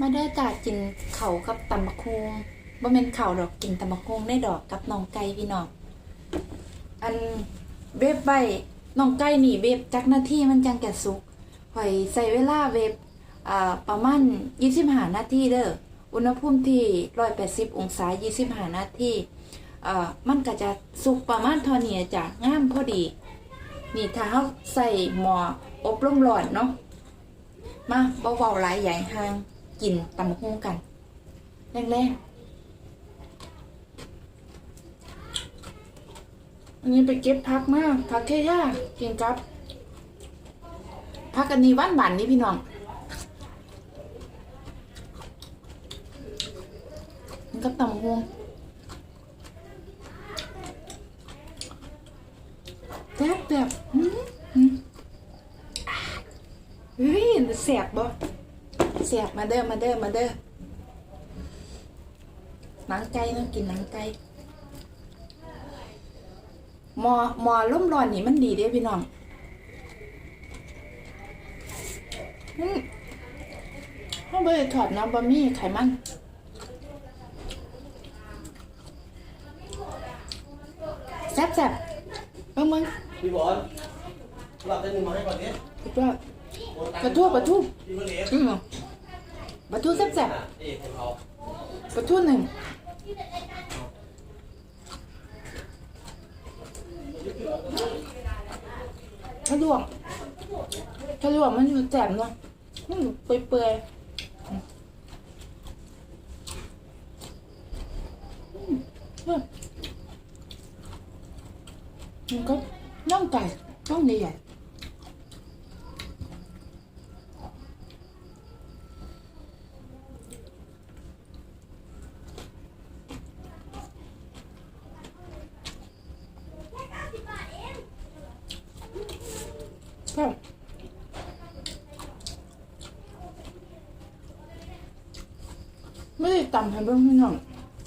มาได้อจ้ากินเข่ากับตำบักฮงบ่แม่นเข่าดอกกินตำบักฮงได้ดอกกับน้องไก่พี่น้องอันเว็บใบน้องไก่หนีเว็บจักหน้าที่มันจังแก่สุกหอยใส่เวลาเว็บอ่าประมาณ25นาทีเด้ออุณหภูมิที่180องศา25นาทีอ่ามันก็จะสุกประมาณท่านี้จ้ะงามพอดี นี่ถ้าเฮาใส่หม้ออบลมร้อนเนาะมาเบาๆหลายใหญ่ห่าง กินตำบักหุ่งกันแรงๆอันนี้ไปเก็บพักมากพักแค่ย่ากินกับพักอันนี้หวานหวานนี่พี่น้องมันกับตำบักหุ่งแซ่บแบบอืมอืมเฮ้ยแสบบ่ แสบมาเด้อมาเด้อมาเด้อหนังไก่เนาะกินหนังไก่หมอหมอล่มร้อนนี่มันดีเด้พี่น้องอืมเขาไปถอดน้ำบะหมี่ไขมันแซ่บแซ่บเบิ่งมึงพี่บอลหลับได้หนึ่งมาให้ก่อนดิสุดยอดปลาทูปลาทูพี่เบอร์เล็กอืม ปลาทูแซ่บแซ่บเอกของเขาปลาทูหนึ่งถ้าลวกถ้าลวกมันอยู่แจ่มเนาะมันอยู่เปื่อยๆอืมอืมมันก็น่องไก่น่องใหญ่ๆ ก็ไม่ได้ตำให้เบิ่งพี่น้อง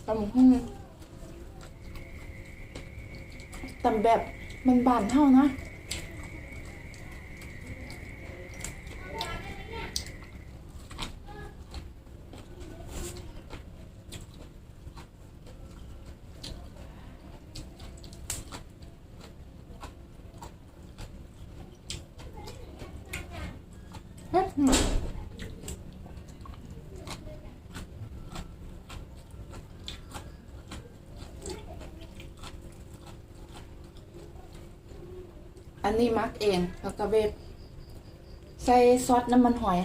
ตำห้องตำแบบมันบานเท่านะ อันนี้มักเองแล้วก็เวฟใส่ซอสน้ำมันหอย